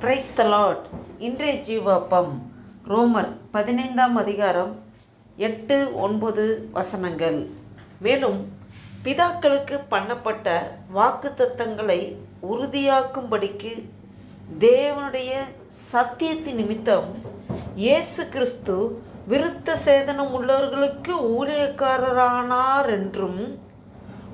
Praise the இன்றைய ஜீவப்பம் ரோமர் பதினைந்தாம் அதிகாரம் எட்டு ஒன்பது வசனங்கள். மேலும் பிதாக்களுக்கு பண்ணப்பட்ட வாக்குத்தத்தங்களை உறுதியாக்கும்படிக்கு தேவனுடைய சத்தியத்தின் நிமித்தம் இயேசு கிறிஸ்து விருத்த சேதனம் உள்ளவர்களுக்கு ஊழியக்காரரானார் என்றும்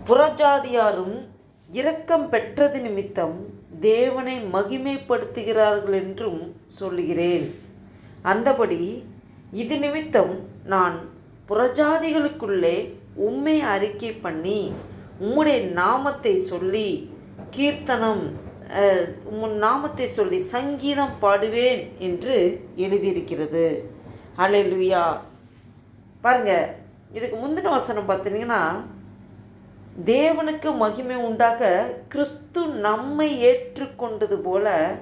புறஜாதியாரும் இரக்கம் பெற்றது நிமித்தம் தேவனை மகிமைப்படுத்துகிறார்கள் என்றும் சொல்லுகிறேன். அந்தபடி இது நிமித்தம் நான் புறஜாதிகளுக்குள்ளே உம்மை அறிக்கை பண்ணி உம்முடைய நாமத்தை சொல்லி கீர்த்தனம் உன் நாமத்தை சொல்லி சங்கீதம் பாடுவேன் என்று எழுதியிருக்கிறது. அலெ லுயா பாருங்கள் இதுக்கு முந்தின வசனம் பார்த்தீங்கன்னா தேவனுக்கு மகிமை உண்டாக கிறிஸ்து நம்மை ஏற்றுக்கொண்டது போல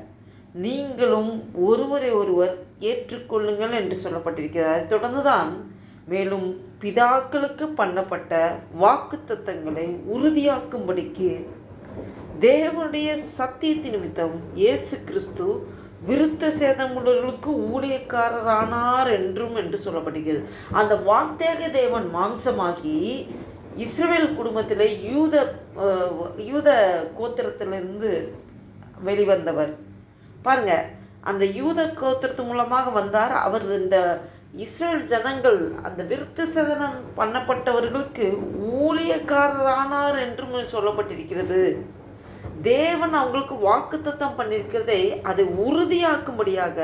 நீங்களும் ஒருவரை ஒருவர் ஏற்றுக்கொள்ளுங்கள் என்று சொல்லப்பட்டிருக்கிறது. அதைத் தொடர்ந்துதான் மேலும் பிதாக்களுக்கு பண்ணப்பட்ட வாக்குத்தத்தங்களை உறுதியாக்கும்படிக்கு தேவனுடைய சத்தியத்தின் நிமித்தம் இயேசு கிறிஸ்து விருத்த சேதமுள்ளவர்களுக்கு ஊழியக்காரரானார் என்றும் என்று சொல்லப்படுகிறது அந்த வார்த்தையாக தேவன் மாம்சமாகி இஸ்ரேல் குடும்பத்தில் யூத யூத கோத்திரத்திலிருந்து வெளிவந்தவர். பாருங்க அந்த யூத கோத்திரத்து மூலமாக வந்தார். அவர் இந்த இஸ்ரேல் ஜனங்கள் அந்த விருத்த சேதனம் பண்ணப்பட்டவர்களுக்கு ஊழியக்காரரானார் என்றும் சொல்லப்பட்டிருக்கிறது. தேவன் அவங்களுக்கு வாக்குத்தத்தம் பண்ணியிருக்கிறதை அதை உறுதியாக்கும்படியாக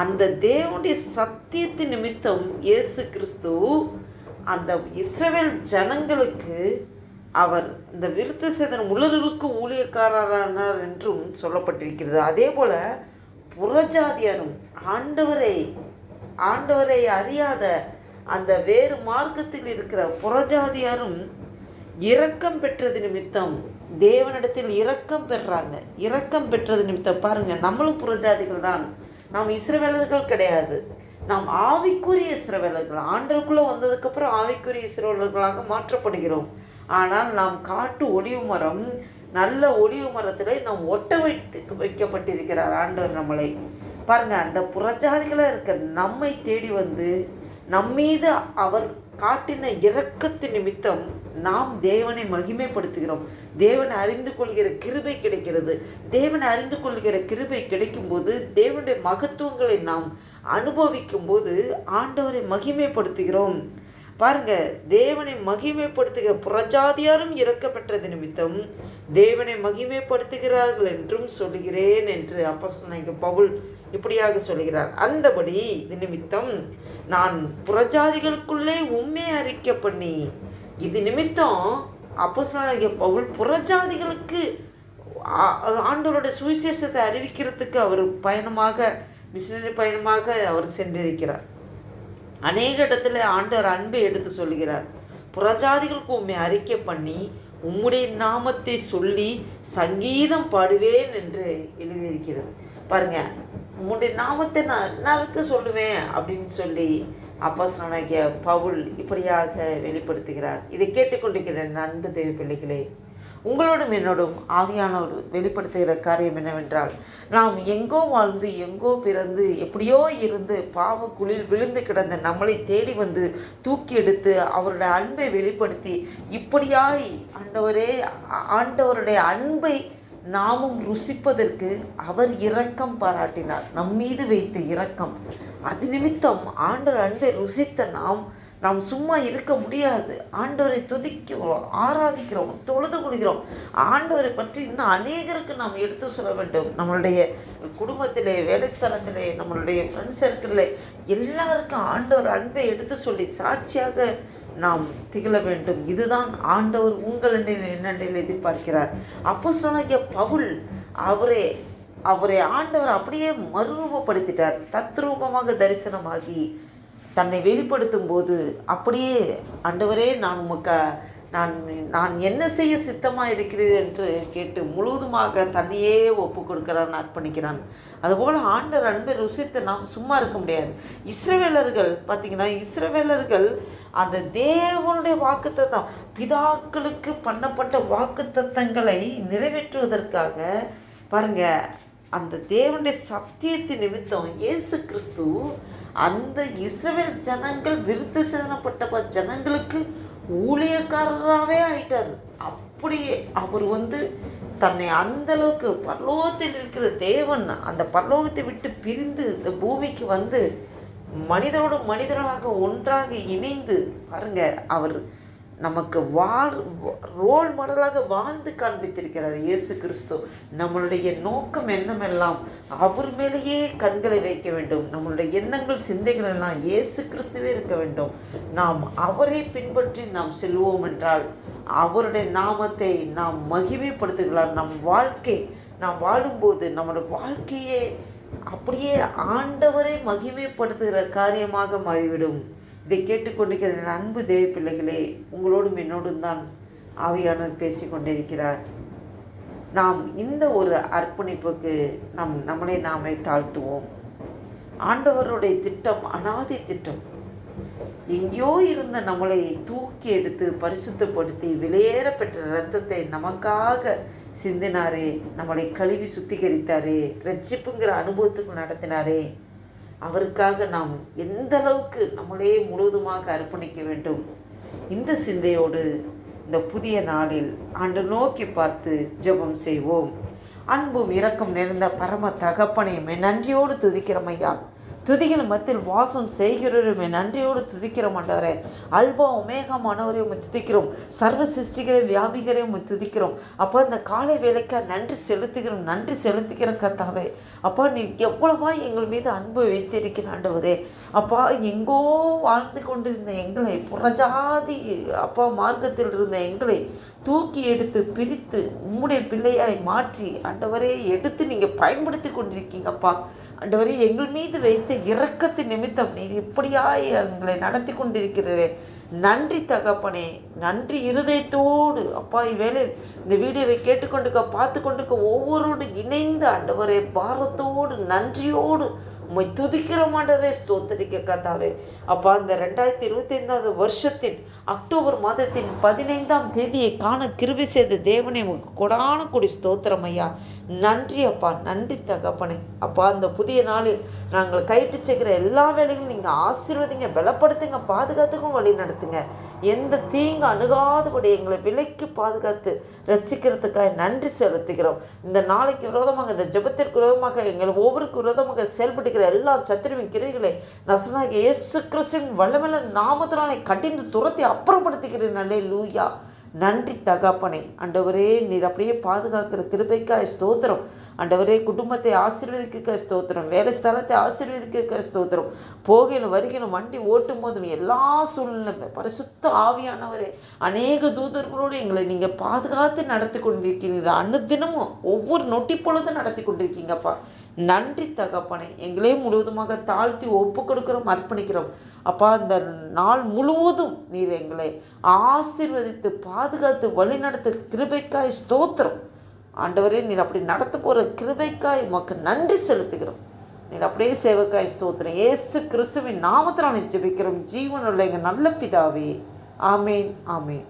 அந்த தேவனுடைய சத்தியத்தின் நிமித்தம் இயேசு கிறிஸ்து அந்த இஸ்ரவேல் ஜனங்களுக்கு அவர் இந்த விருத்த சேதனம் உலருக்கு ஊழியக்காரரானார் என்றும் சொல்லப்பட்டிருக்கிறது. அதே போல புறஜாதியாரும் ஆண்டவரை ஆண்டவரை அறியாத அந்த வேறு மார்க்கத்தில் இருக்கிற புறஜாதியாரும் இரக்கம் பெற்றது நிமித்தம் தேவனிடத்தில் இரக்கம் பெறுறாங்க இரக்கம் பெற்றது நிமித்தம் பாருங்க நம்மளும் புறஜாதிகள் தான் நாம் இஸ்ரவேலர்கள் கிடையாது. நாம் ஆவிக்குரிய இஸ்ரவேலர்கள் ஆண்டருக்குள்ளே வந்ததுக்கப்புறம் ஆவிக்குரிய இஸ்ரவேலர்களாக மாற்றப்படுகிறோம். ஆனால் நாம் காட்டு ஒளிவு மரம் நல்ல ஒளிவு மரத்தில் நாம் ஒட்ட வைத்து வைக்கப்பட்டிருக்கிறார் ஆண்டவர் நம்மளை. பாருங்கள் அந்த புறஜாதிகளாக இருக்க நம்மை தேடி வந்து நம்மீது அவர் காட்டின இரக்கத்து நிமித்தம் நாம் தேவனை மகிமைப்படுத்துகிறோம். தேவனை அறிந்து கொள்கிற கிருபை கிடைக்கிறது. தேவனை அறிந்து கொள்கிற கிருபை கிடைக்கும்போது தேவனுடைய மகத்துவங்களை நாம் அனுபவிக்கும் போது ஆண்டவரை மகிமைப்படுத்துகிறோம். பாருங்க தேவனை மகிமைப்படுத்துகிற புறஜாதியாரும் இறக்கப்பட்டது நிமித்தம் தேவனை மகிமைப்படுத்துகிறார்கள் என்றும் சொல்லுகிறேன் என்று அப்போ சொன்ன பவுல் இப்படியாக சொல்கிறார் அந்தபடி இது நிமித்தம் நான் புறஜாதிகளுக்குள்ளே உண்மை அறிக்கை பண்ணி இது நிமித்தம் அப்போ சொன்ன பவுல் புறஜாதிகளுக்கு ஆண்டவருடைய சுவிசேஷத்தை அறிவிக்கிறதுக்கு அவர் பயணமாக மிஷினரி பயணமாக அவர் சென்றிருக்கிறார். அநேக இடத்துல ஆண்டவர் அன்பை எடுத்து சொல்கிறார். புறஜாதிகளுக்கு உண்மை அறிக்கை பண்ணி உம்முடைய நாமத்தை சொல்லி சங்கீதம் பாடுவேன் என்று எழுதியிருக்கிறது. பாருங்க உம்முடைய நாமத்தை நான் எல்லாருக்கு சொல்லுவேன் அப்படின்னு சொல்லி அப்போஸ்தலனாகிய பவுல் இப்படியாக வெளிப்படுத்துகிறார். இதை கேட்டுக்கொண்டிருக்கிற நண்பு அன்பு தேவ பிள்ளைகளே உங்களோடும் என்னோடும் ஆவியானவர் வெளிப்படுத்துகிற காரியம் என்னவென்றால் நாம் எங்கோ வாழ்ந்து எங்கோ பிறந்து எப்படியோ இருந்து பாவக்குழில் விழுந்து கிடந்த நம்மளை தேடி வந்து தூக்கி எடுத்து அவருடைய அன்பை வெளிப்படுத்தி இப்படியாய் ஆண்டவரே ஆண்டவருடைய அன்பை நாமும் ருசிப்பதற்கு அவர் இரக்கம் பாராட்டினார். நம்மீது வைத்த இரக்கம். அது நிமித்தம் ஆண்டவர் அன்பை ருசித்த நாம் நாம் சும்மா இருக்க முடியாது. ஆண்டவரை துதிக்கிறோம் ஆராதிக்கிறோம் தொழுது கொள்கிறோம். ஆண்டவரை பற்றி இன்னும் அநேகருக்கு நாம் எடுத்து சொல்ல வேண்டும். நம்மளுடைய குடும்பத்திலே வேலை ஸ்தலத்திலே நம்மளுடைய ஃப்ரெண்ட்ஸ் சர்க்கிளில் எல்லாருக்கும் ஆண்டவர் அன்பை எடுத்து சொல்லி சாட்சியாக நாம் திகழ வேண்டும். இதுதான் ஆண்டவர் உங்கள் அண்டையில் என்னண்டையில் எதிர்பார்க்கிறார். அப்போ சொன்ன பவுல் அவரே அவரை ஆண்டவர் அப்படியே மறுரூபப்படுத்திட்டார். தத்ரூபமாக தரிசனமாகி தன்னை வெளிப்படுத்தும் போது அப்படியே ஆண்டவரே நான் உமக்க நான் நான் என்ன செய்ய சித்தமாக இருக்கிறேன்? என்று கேட்டு முழுவதுமாக தன்னையே ஒப்பு கொடுக்கிறான் அர்ப்பணிக்கிறான். அதுபோல் ஆண்டவர் அன்பை ருசித்து நாம் சும்மா இருக்க முடியாது. இஸ்ரவேலர்கள் பார்த்திங்கன்னா இஸ்ரவேலர்கள் அந்த தேவனுடைய வாக்குத்தத்தம் பிதாக்களுக்கு பண்ணப்பட்ட வாக்குத்தத்தங்களை நிறைவேற்றுவதற்காக பாருங்கள் அந்த தேவனுடைய சத்தியத்தின் நிமித்தம் இயேசு கிறிஸ்து அந்த இஸ்ரவேல் ஜனங்கள் விருத்து சேதனப்பட்ட ஜனங்களுக்கு ஊழியக்காரராகவே ஆயிட்டார். அப்படியே அவர் வந்து தன்னை அந்த அளவுக்கு பரலோகத்தில் இருக்கிற தேவன் அந்த பரலோகத்தை விட்டு பிரிந்து இந்த பூமிக்கு வந்து மனிதரோடு மனிதர்களாக ஒன்றாக இணைந்து பாருங்க அவர் நமக்கு வாழ் ரோல் மாடலாக வாழ்ந்து காண்பித்திருக்கிறார் இயேசு கிறிஸ்து. நம்மளுடைய நோக்கம் என்னமெல்லாம் அவர் மேலேயே கண்களை வைக்க வேண்டும். நம்மளுடைய எண்ணங்கள் சிந்தைகள் எல்லாம் இயேசு கிறிஸ்துவே இருக்க வேண்டும். நாம் அவரை பின்பற்றி நாம் செல்வோம் என்றால் அவருடைய நாமத்தை நாம் மகிமைப்படுத்துகிறார் நம் வாழ்க்கை நாம் வாழும்போது நம்மளோட வாழ்க்கையே அப்படியே ஆண்டவரை மகிமைப்படுத்துகிற காரியமாக மாறிவிடும். இதை கேட்டுக்கொண்டிருக்கிற அன்பு தேவ பிள்ளைகளே உங்களோடும் என்னோடும் தான் ஆவியானவர் பேசிக்கொண்டிருக்கிறார். நாம் இந்த ஒரு அர்ப்பணிப்புக்கு நம் நம்மளை நாமே தாழ்த்துவோம். ஆண்டவருடைய திட்டம் அனாதி திட்டம். எங்கேயோ இருந்த நம்மளை தூக்கி எடுத்து பரிசுத்தப்படுத்தி வெளியேற பெற்ற நமக்காக சிந்தினாரே நம்மளை கழுவி சுத்திகரித்தாரே ரட்சிப்புங்கிற அனுபவத்துக்கு நடத்தினாரே. அவருக்காக நாம் எந்த அளவுக்கு நம்மளே முழுவதுமாக அர்ப்பணிக்க வேண்டும்? இந்த சிந்தையோடு இந்த புதிய நாளில் ஆண்டு நோக்கி பார்த்து ஜெபம் செய்வோம். அன்பும் இரக்கம் நிறைந்த பரம தகப்பனையுமே நன்றியோடு துதிக்கிறமையா துதிகள் மத்தியில் வாசம் செய்கிறோருமே நன்றியோடு துதிக்கிறோம் ஆண்டவரே. அல்பா உமேகமானவரை மனவரை உண்மை துதிக்கிறோம். சர்வ சிருஷ்டிகளை வியாபிகரை உண்மை துதிக்கிறோம். அப்போ இந்த காலை வேலைக்கா நன்றி செலுத்துகிறோம் நன்றி செலுத்துகிற கத்தாவே அப்பா நீ எவ்வளவா எங்கள் மீது அன்பு வைத்திருக்கிற ஆண்டவரே. அப்பா எங்கோ வாழ்ந்து கொண்டிருந்த எங்களை புறஜாதி அப்பா மார்க்கத்தில் இருந்த எங்களை தூக்கி எடுத்து பிரித்து உம்முடைய பிள்ளையாய் மாற்றி ஆண்டவரே எடுத்து நீங்கள் பயன்படுத்தி கொண்டிருக்கீங்கப்பா ஆண்டவரே எங்கள் மீது வைத்த இரக்கத்தின் நிமித்தம் நீர் இப்படியாய் எங்களை நடத்தி கொண்டிருக்கிறீரே. நன்றி தகப்பனே நன்றி இருதயத்தோடு. அப்பா இவ்வேளை இந்த வீடியோவை கேட்டுக்கொண்டிருக்க பார்த்து கொண்டிருக்க ஒவ்வொருவரோடு இணைந்து ஆண்டவரே பாரத்தோடு நன்றியோடு உம்மை துதிக்கிற மாட்டதே ஸ்தோத்தரிக்க கத்தாவே அப்பா இந்த ரெண்டாயிரத்தி இருபத்தி ஐந்தாவது வருஷத்தின் அக்டோபர் மாதத்தின் பதினைந்தாம் தேதியை காண கிருபி செய்த தேவனே உங்களுக்கு கொடான கொடி ஸ்தோத்திரம் ஐயா. நன்றி அப்பா நன்றி தகப்பனே. அப்பா அந்த புதிய நாளில் நாங்கள் கைட்டு செய்கிற எல்லா வேலைகளும் நீங்கள் ஆசீர்வதிங்க பலப்படுத்துங்க பாதுகாத்துக்கும் வழி நடத்துங்க. எந்த தீங்கு அணுகாதபடி எங்களை விலைக்கு பாதுகாத்து ரசிக்கிறதுக்காக நன்றி செலுத்துகிறோம். இந்த நாளைக்கு விரோதமாக இந்த ஜெபத்திற்கு விரோதமாக எங்கள் ஒவ்வொருக்கு விரோதமாக செயல்படுகிற எல்லா சத்திரவின் கிரைகளை நசனாக இயேசு கிறிஸ்துவின் வல்லமல்ல நாமத்தினாலே கடிந்து துரத்தி அப்புறப்படுத்துகிறேன். நல்லே லூயா நன்றி தகப்பனே. அண்டவரே நீர் அப்படியே பாதுகாக்கிற கிருபைக்காய் ஸ்தோத்திரம். அண்டவரே குடும்பத்தை ஆசீர்வதிக்க ஸ்தோத்திரம். வேலை ஸ்தலத்தை ஆசீர்வதிக்க ஸ்தோத்திரம். போகணும் வருகணும் வண்டி ஓட்டும் போதும் எல்லா சூழ்நிலையும் பரிசுத்த ஆவியானவரே அநேக தூதர்களோடு எங்களை நீங்கள் பாதுகாத்து நடத்தி கொண்டிருக்கிறீர்கள் அனுதினமும் ஒவ்வொரு நொட்டி பொழுதும் நடத்தி கொண்டிருக்கீங்கப்பா நன்றி தகப்பனை. எங்களே முழுவதுமாக தாழ்த்தி ஒப்பு கொடுக்கிறோம் அர்ப்பணிக்கிறோம். அப்பா இந்த நாள் முழுவதும் நீர் எங்களை ஆசீர்வதித்து பாதுகாத்து வழிநடத்து கிருபைக்காய் ஸ்தோத்திரம். ஆண்டவரே நீர் அப்படி நடத்த போகிற கிருபைக்காய் உமக்கு நன்றி செலுத்துகிறோம். நீர் அப்படியே சேவக்காய் ஸ்தோத்திரம். ஏசு கிறிஸ்துவின் நாமத்தில் ஜெபிக்கிறோம். ஜீவனுள்ள எங்கள் நல்ல பிதாவே. ஆமேன் ஆமேன்.